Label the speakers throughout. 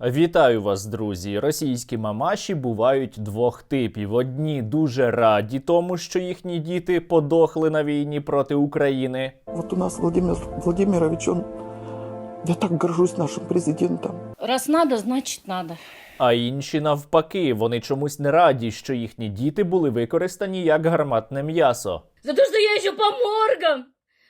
Speaker 1: Вітаю вас, друзі! Російські мамаші бувають двох типів. Одні дуже раді тому, що їхні діти подохли на війні проти України.
Speaker 2: Вот у нас Владимир Владимирович, он... Я так горжусь нашим президентом.
Speaker 3: Раз надо, значит надо.
Speaker 1: А інші навпаки, вони чомусь не раді, що їхні діти були використані як гарматне м'ясо.
Speaker 3: За то, что я еще по моргам.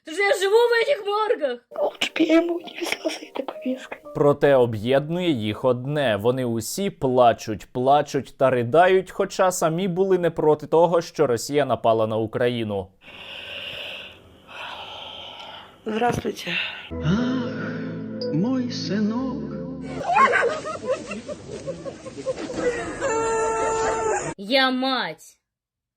Speaker 3: То, что я живу в этих моргах.
Speaker 2: Лучше бы я ему не везла за этой повесткой.
Speaker 1: Проте об'єднує їх одне: вони усі плачуть, плачуть та ридають, хоча самі були не проти того, що Росія напала на Україну.
Speaker 2: Здравствуйте.
Speaker 4: мой сынок.
Speaker 3: Я мать.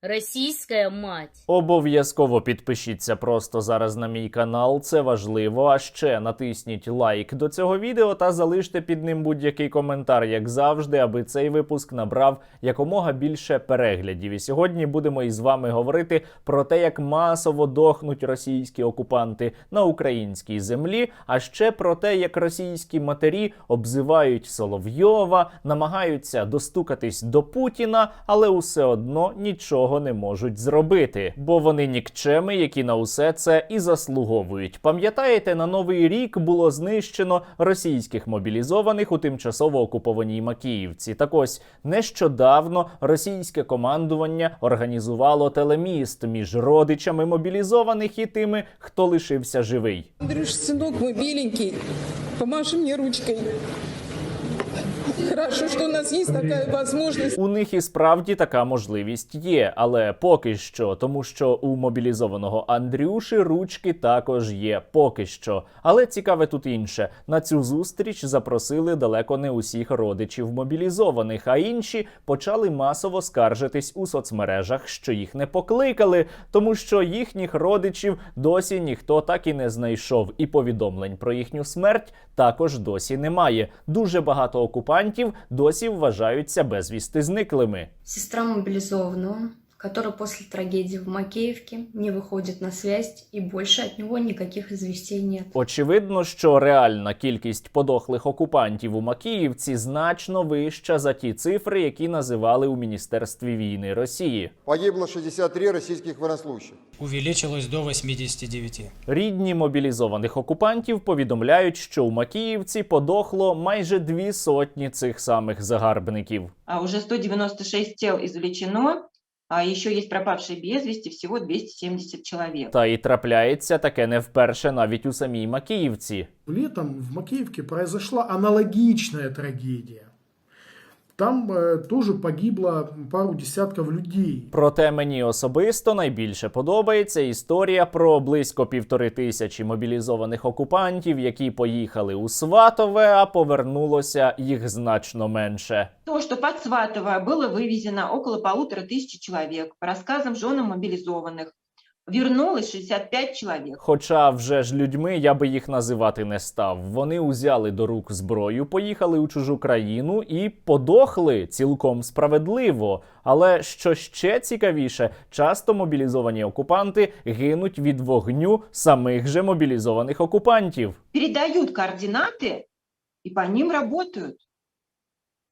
Speaker 3: Российская мать.
Speaker 1: Обов'язково підпишіться просто зараз на мій канал, це важливо. А ще натисніть лайк до цього відео та залиште під ним будь-який коментар, як завжди, аби цей випуск набрав якомога більше переглядів. І сьогодні будемо із вами говорити про те, як масово дохнуть російські окупанти на українській землі, а ще про те, як російські матері обзивають Соловйова, намагаються достукатись до Путіна, але усе одно нічого не можуть зробити, бо вони нікчеми, які на усе це і заслуговують. Пам'ятаєте, на новий рік було знищено російських мобілізованих у тимчасово окупованій Макіївці. Так ось нещодавно російське командування організувало телеміст між родичами мобілізованих і тими, хто лишився живий.
Speaker 5: Андрюш, сынок мой беленький, помаши мне ручкой. Хорошо, что у нас есть такая возможность.
Speaker 1: У них і справді така можливість є, але поки що, тому що у мобілізованого Андрюші ручки також є поки що. Але цікаве тут інше: на цю зустріч запросили далеко не усіх родичів мобілізованих, а інші почали масово скаржитись у соцмережах, що їх не покликали, тому що їхніх родичів досі ніхто так і не знайшов, і повідомлень про їхню смерть також досі немає. Дуже багато окупантів досі вважаються безвісти зниклими.
Speaker 6: Сестра мобилизованного, которая после трагедии в Макеевке не выходит на связь и больше от него никаких известий нет.
Speaker 1: Очевидно, що реальна кількість подохлих окупантів у Макіївці значно вища за ті цифри, які називали у міністерстві війни Росії.
Speaker 7: Погибло 63 российских военнослужащих.
Speaker 8: увеличилось до 89.
Speaker 1: Рідні мобілізованих окупантів повідомляють, що у Макіївці подохло майже дві сотні цих самих загарбників.
Speaker 9: А уже 196 тел извлечено, а еще есть пропавшие без вести, всего 270 человек.
Speaker 1: Та і трапляється таке не вперше навіть у самій Макіївці.
Speaker 10: Летом в Макіївці произошла аналогичная трагедия. Там э, тоже погибло пару десятков людей.
Speaker 1: Проте мені особисто найбільше подобається історія про близько півтори тисячі мобілізованих окупантів, які поїхали у Сватове, а повернулося їх значно менше.
Speaker 9: То, что под Сватово было вывезено около полутора тысяч человек, по рассказам женам мобилизованных, вернулось 65 человек.
Speaker 1: Хоча вже ж людьми я би їх називати не став. Вони узяли до рук зброю, поїхали у чужу країну і подохли цілком справедливо. Але що ще цікавіше, часто мобілізовані окупанти гинуть від вогню самих же мобілізованих окупантів.
Speaker 9: Передают координаты и по ним работают.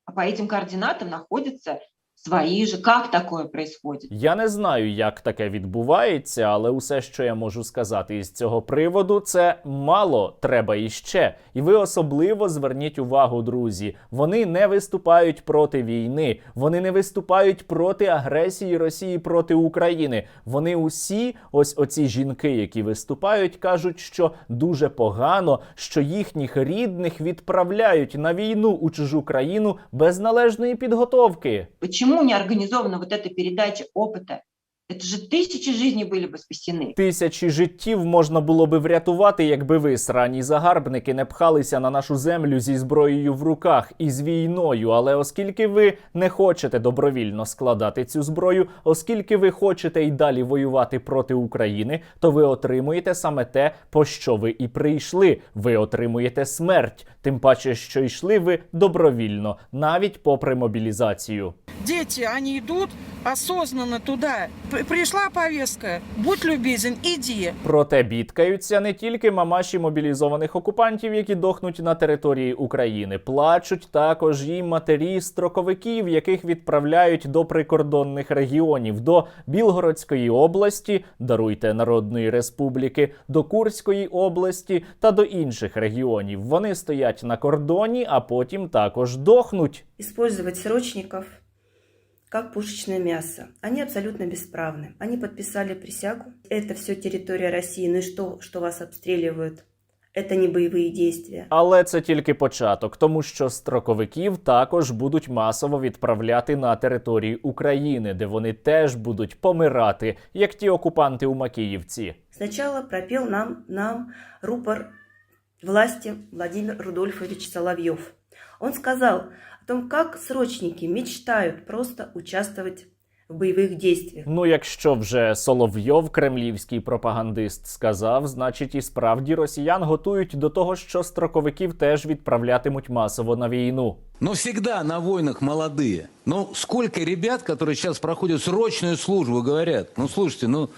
Speaker 9: А по этим координатам находятся свои же. Как такое происходит?
Speaker 1: Я не знаю, як таке відбувається, але усе, що я можу сказати із цього приводу, це мало треба іще. І ви особливо зверніть увагу, друзі. Вони не виступають проти війни, вони не виступають проти агресії Росії проти України. Вони усі, ось оці жінки, які виступають, кажуть, що дуже погано, що їхніх рідних відправляють на війну у чужу країну без належної підготовки.
Speaker 9: Почему не организована вот эта передача опыта? Это же тысячи жизней были бы спасены.
Speaker 1: Тисячі життів можна було би врятувати, якби ви, срані загарбники, не пхалися на нашу землю зі зброєю в руках і з війною. Але оскільки ви не хочете добровільно складати цю зброю, оскільки ви хочете й далі воювати проти України, то ви отримуєте саме те, по що ви і прийшли. Ви отримуєте смерть. Тим паче, що йшли ви добровільно, навіть попри мобілізацію.
Speaker 5: дети, они идут осознанно туда. П- Пришла повестка, будь любезен, иди.
Speaker 1: Проте бідкаються не тільки мамаші мобілізованих окупантів, які дохнуть на території України. Плачуть також і матері строковиків, яких відправляють до прикордонних регіонів, до Білгородської області, даруйте Народної Республіки, до Курської області та до інших регіонів. Вони стоять на кордоні, а потім також дохнуть.
Speaker 4: использовать срочников как пушечное мясо. Они абсолютно бесправны. Они подписали присягу. Это все территория России. Ну и что, что вас обстреливают? Это не боевые действия.
Speaker 1: Але це тільки початок, тому що строковиків також будуть масово відправляти на території України, де вони теж будуть помирати, як ті окупанти у Макіївці.
Speaker 4: Сначала пропел нам, нам рупор власти Владимир Рудольфович Соловьев. Он сказал о том, как срочники мечтают просто участвовать в бойових действиях.
Speaker 1: Ну, якщо вже Соловйов, кремлівський пропагандист, сказав, значить і справді росіян готують до того, що строковиків теж відправлятимуть масово на війну.
Speaker 11: Но всегда на войнах молодые. Ну, сколько ребят, которые сейчас проходят срочную службу, говорят, ну, слушайте, ну,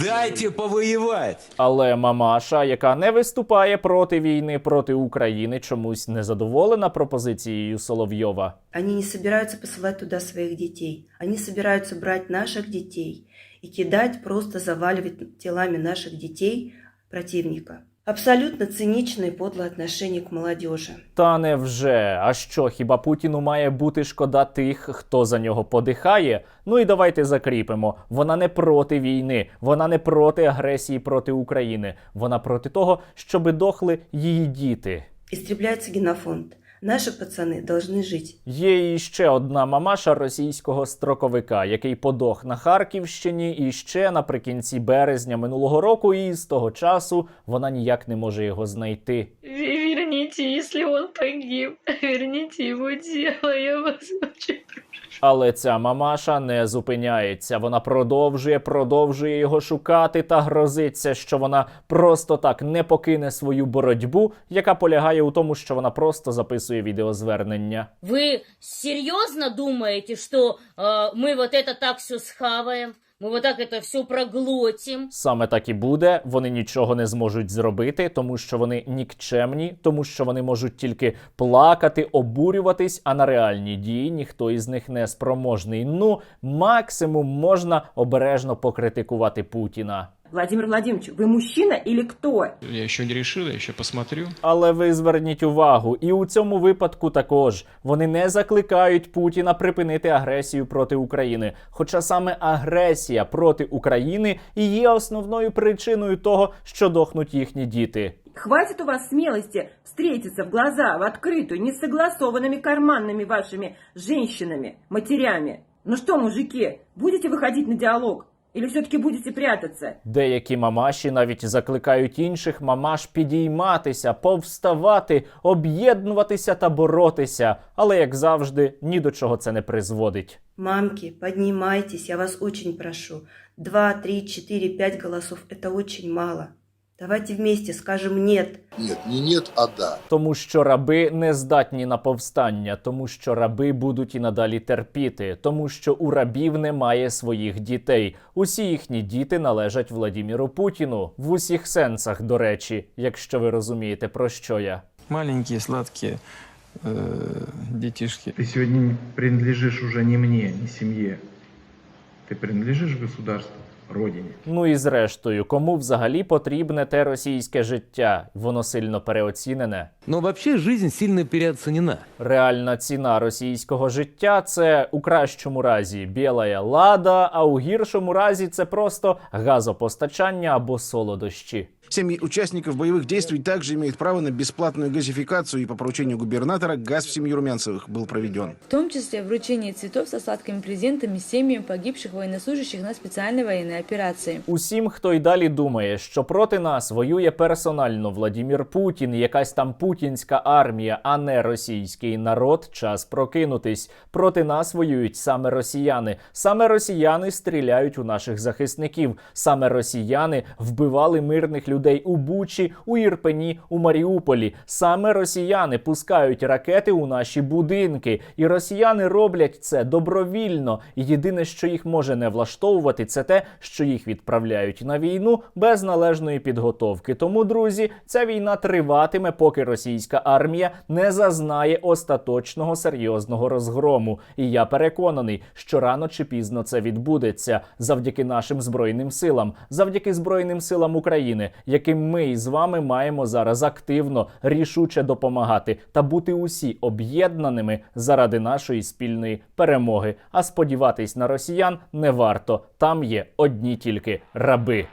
Speaker 11: дайте повоевать.
Speaker 1: Але мамаша, яка не виступає проти війни проти України, чомусь не задоволена пропозицією Соловйова.
Speaker 4: Они не собираются посылать туда своих детей. Они собираются брать наших детей и кидать, просто заваливать телами наших детей противника. Абсолютно цинічне і подле отношення к молодежи.
Speaker 1: Та невже? А що, хіба Путіну має бути шкода тих, хто за нього подихає? Ну і давайте закріпимо. Вона не проти війни, вона не проти агресії проти України. Вона проти того, щоби дохли її діти.
Speaker 4: Істрібляється генофонд. Наши пацани должны жити.
Speaker 1: Є і ще одна мамаша російського строковика, який подох на Харківщині, і ще наприкінці березня минулого року, і з того часу вона ніяк не може його знайти.
Speaker 3: Верните, если он погиб, верните його тіло, я вас очень
Speaker 1: Але ця мамаша не зупиняється. Вона продовжує, продовжує його шукати та грозиться, що вона просто так не покине свою боротьбу, яка полягає у тому, що вона просто записує відеозвернення.
Speaker 3: Вы серьезно думаете, что э, мы вот это так все схаваем? Вот так это все проглотим?
Speaker 1: Саме так і буде. Вони нічого не зможуть зробити, тому що вони нікчемні, тому що вони можуть тільки плакати, обурюватись, а на реальні дії ніхто із них не спроможний. Ну, максимум можна обережно покритикувати Путіна.
Speaker 5: Владимир Владимирович, вы мужчина или кто?
Speaker 8: Я еще не решил, я еще посмотрю.
Speaker 1: Але ви зверніть увагу, і у цьому випадку також вони не закликають Путіна припинити агресію проти України. Хоча саме агресія проти України і є основною причиною того, що дохнуть їхні діти.
Speaker 5: Хватит у вас смелости встретиться в глаза, в открытую, не согласованными карманными вашими женщинами, матерями. Ну что, мужики, будете выходить на диалог? Или все-таки будете прятаться?
Speaker 1: Деякі мамаші навіть закликають інших мамаш підійматися, повставати, об'єднуватися та боротися. Але як завжди, ні до чого це не призводить.
Speaker 4: Мамки, поднимайтесь, я вас очень прошу. Два, три, четыре, пять голосов – это очень мало. Давайте вместе скажем «нет».
Speaker 7: Нет, не нет, а да.
Speaker 1: Тому що раби не здатні на повстання, тому що раби будуть і надалі терпіти, тому що у рабів немає своїх дітей. Усі їхні діти належать Владіміру Путіну в усіх сенсах, до речі, якщо ви розумієте про що я.
Speaker 8: Маленькие, сладкие э, детишки.
Speaker 2: Ты сегодня принадлежишь уже не мне, не семье. Ты принадлежишь государству, родине.
Speaker 1: Ну і зрештою, кому взагалі потрібне те російське життя? Воно сильно переоцінене.
Speaker 11: Ну взагалі, жизнь сильно переоцінена.
Speaker 1: Реальна ціна російського життя це у кращому разі біла лада, а у гіршому разі це просто газопостачання або солодощі.
Speaker 12: Семьи участников боевых действий также имеют право на бесплатную газификацию, и по поручению губернатора газ в семью Румянцевых был проведен.
Speaker 13: В том числе вручение цветов со сладкими презентами семьям погибших военнослужащих на специальной военной операции.
Speaker 1: Усім, хто й далі думає, що проти нас воює персонально Владімір Путін, якась там путінська армія, а не російський народ, час прокинутись. Проти нас воюють саме росіяни. Саме росіяни стріляють у наших захисників. Саме росіяни вбивали мирних людей людей у Бучі, у Ірпені, у Маріуполі. Саме росіяни пускають ракети у наші будинки, і росіяни роблять це добровільно. Єдине, що їх може не влаштовувати, це те, що їх відправляють на війну без належної підготовки. Тому, друзі, ця війна триватиме, поки російська армія не зазнає остаточного серйозного розгрому. І я переконаний, що рано чи пізно це відбудеться завдяки нашим збройним силам, завдяки збройним силам України, яким ми із вами маємо зараз активно рішуче допомагати та бути усі об'єднаними заради нашої спільної перемоги. А сподіватись на росіян не варто. Там є одні тільки раби.